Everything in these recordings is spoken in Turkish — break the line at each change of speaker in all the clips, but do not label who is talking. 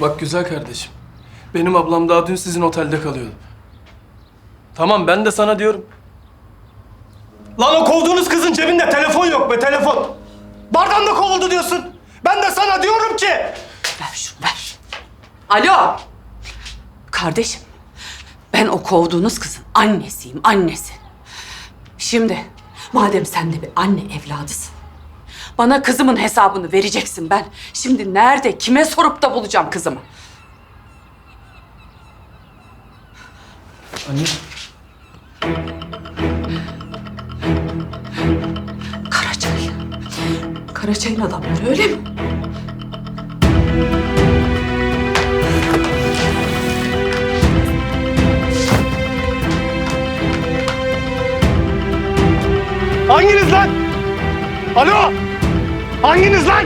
Bak güzel kardeşim. Benim ablam daha dün sizin otelde kalıyordu. Tamam ben de sana diyorum. Lan o kovduğunuz kızın cebinde telefon yok be telefon. Bardan da kovuldu diyorsun. Ben de sana diyorum ki.
Ver şunu ver. Alo. Kardeşim. Ben o kovduğunuz kızın annesiyim, annesi. Şimdi madem sen de bir anne evladısın. Bana kızımın hesabını vereceksin ben. Şimdi nerede, kime sorup da bulacağım kızımı?
Anne.
Karaçay. Karaçay'ın adamları öyle mi?
Hanginiz lan? Alo! Hanginiz lan?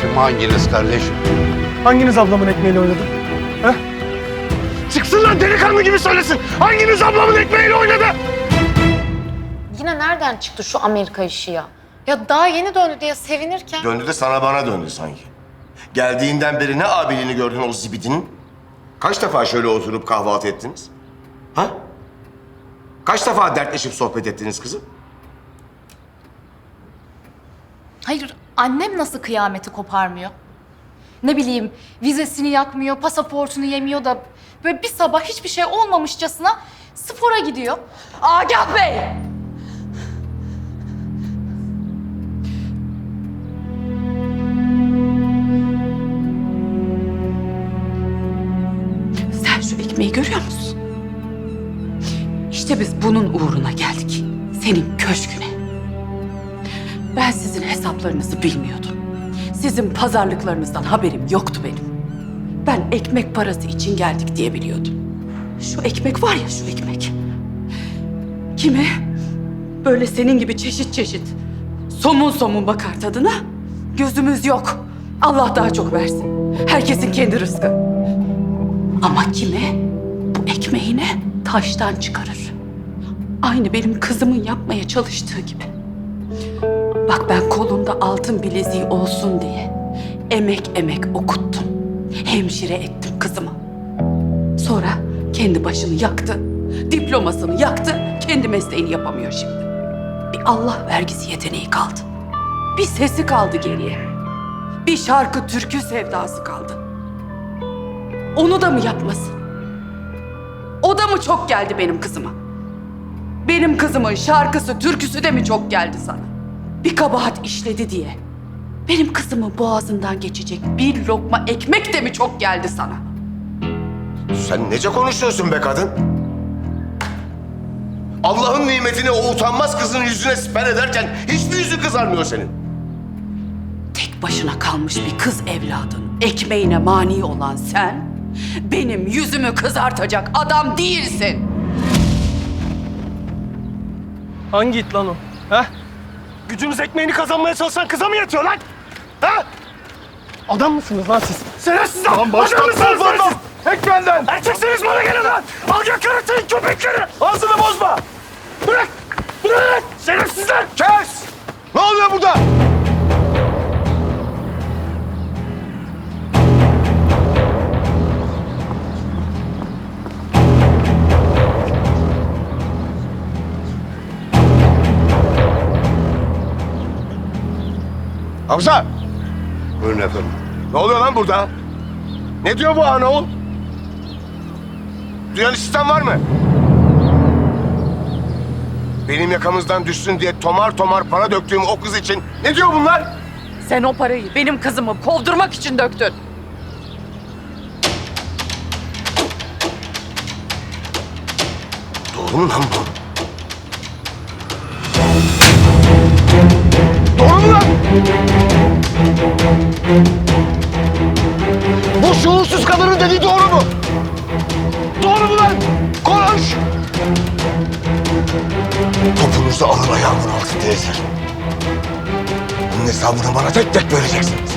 Kim hanginiz kardeşim?
Hanginiz ablamın ekmeğiyle oynadı? He? Çıksın lan delikanlı gibi söylesin. Hanginiz ablamın ekmeğiyle oynadı?
Yine nereden çıktı şu Amerika işi ya? Ya daha yeni döndü diye sevinirken...
Döndü de sana bana döndü sanki. Geldiğinden beri ne abiliğini gördün o zibidinin? Kaç defa şöyle oturup kahvaltı ettiniz? Ha? Kaç defa dertleşip sohbet ettiniz kızım?
Hayır, annem nasıl kıyameti koparmıyor? Ne bileyim, vizesini yakmıyor, pasaportunu yemiyor da böyle bir sabah hiçbir şey olmamışçasına spora gidiyor.
Agah Bey! Sen şu ekmeği görüyor musun? İşte biz bunun uğruna geldik. Senin köşküne. Ben sizin hesaplarınızı bilmiyordum. Sizin pazarlıklarınızdan haberim yoktu benim. Ben ekmek parası için geldik diye biliyordum. Şu ekmek var ya şu ekmek. Kime? Böyle senin gibi çeşit çeşit. Somun somun bakar tadına. Gözümüz yok. Allah daha çok versin. Herkesin kendi rızkı. Ama kime? Bu ekmeğine taştan çıkarır. Aynı benim kızımın yapmaya çalıştığı gibi. Bak ben kolunda altın bileziği olsun diye emek emek okuttum. Hemşire ettim kızımı. Sonra kendi başını yaktı. Diplomasını yaktı. Kendi mesleğini yapamıyor şimdi. Bir Allah vergisi yeteneği kaldı. Bir sesi kaldı geriye. Bir şarkı türkü sevdası kaldı. Onu da mı yapmasın? O da mı çok geldi benim kızıma? Benim kızımın şarkısı, türküsü de mi çok geldi sana? Bir kabahat işledi diye. Benim kızımın boğazından geçecek bir lokma ekmek de mi çok geldi sana?
Sen nece konuşuyorsun be kadın? Allah'ın nimetini o utanmaz kızın yüzüne siper ederken hiçbir yüzü kızarmıyor senin.
Tek başına kalmış bir kız evladın ekmeğine mani olan sen benim yüzümü kızartacak adam değilsin.
Hangi it lan o? Ha? Gücünüz ekmeğini kazanmaya çalışan kıza mı yetiyor lan? Ha? Adam mısınız lan siz? Şerefsizler! Lan Adam mısınız lan siz? Ekmenden! Erkeksiniz bana gelin lan! Al gel karıtayın köpekleri!
Hamza!
Buyurun efendim.
Ne oluyor lan burada? Ne diyor bu ana Duyan sistem var mı? Benim yakamızdan düşsün diye tomar tomar para döktüğüm o kız için ne diyor bunlar?
Sen o parayı benim kızımı kovdurmak için döktün.
Doğru mu lan bu? Bu şuursuz kadının dediği doğru mu? Doğru mu lan? Konuş! Topunuzu alın ayağımın altı teyze. Bunun hesabını bana tek tek vereceksiniz.